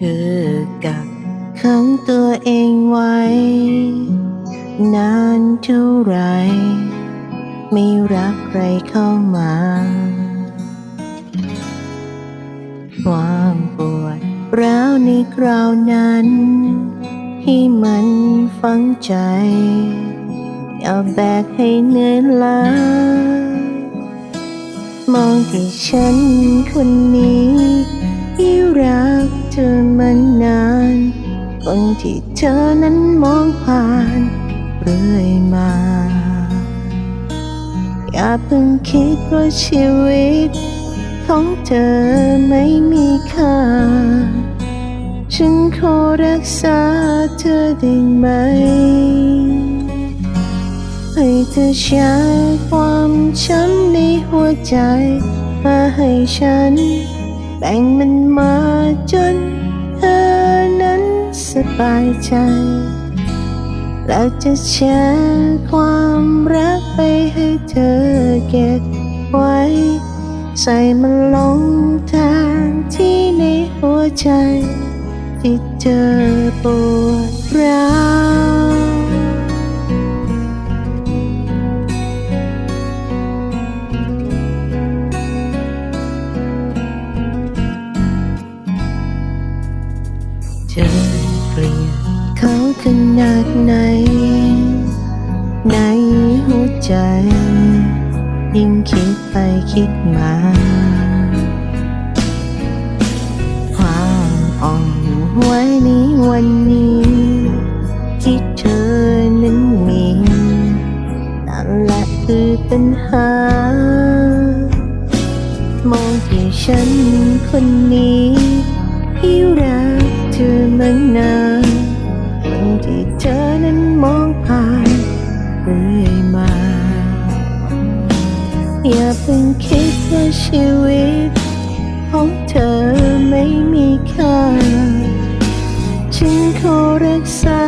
คือกับขังตัวเองไว้ นานเท่าไร ไม่รักใครเข้ามา ความปวดร้าวในคราวนั้นให้มันฝังใจ อย่าแบกให้เหนื่อยล้ามองที่ฉันคนนี้ที่รัก เธอมานานคนที่เธอนั้นมองผ่านเรื่อยมา อย่าเพิ่งคิดว่าชีวิต ของเธอไม่มีค่า ฉันขอรักษาเธอได้ไหม ให้เธอใช้ความช้ำในหัวใจ มาให้ฉัน แบ่งมันมา บายใจ แล้วจะแชร์ความรักไปให้เธอเก็บไว้ ใส่มันลงทางที่ในหัวใจ ที่เธอปวดร้าว ขนาดไหน ในหัวใจ ยิ่งคิดไปคิดมา ความอ่อนไหวในวันนี้ ที่เธอนั้นมีนั่นแหละคือปัญหามองที่ฉันคนนี้ที่รักเธอมานานคน ที่เธอนั้นมองผ่านเรื่อยมา อย่าเพิ่งคิดว่าชีวิต ของเธอไม่มีค่า ฉันขอรักษา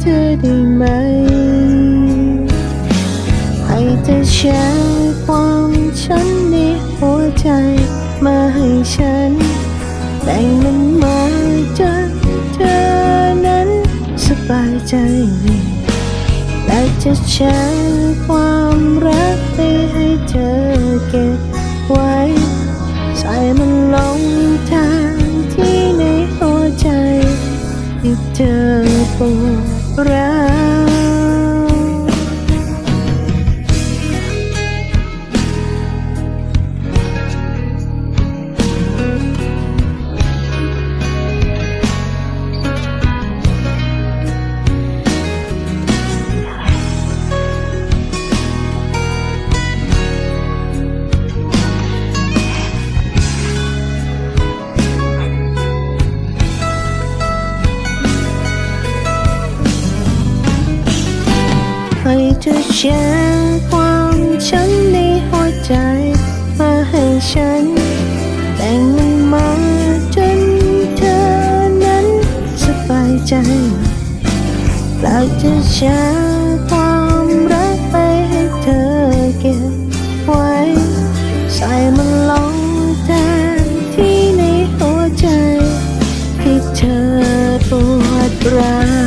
เธอได้ไหม ให้เธอแชร์ความฉันในหัวใจมาให้ฉันแบ่งมัน ใจและจะแชร์ความรักไปให้เธอเก็บไว้ ใส่มันลงทางที่ในหัวใจที่เธอปวดร้าว ให้เธอแชร์ความฉันในหัวใจ มาให้ฉัน แต่งมันมาจนเธอนั้นสบายใจเราจะแชร์ความรักไปให้เธอเก็บไว้ ใส่มันลงแทนที่ในหัวใจ ให้เธอปวดร้าว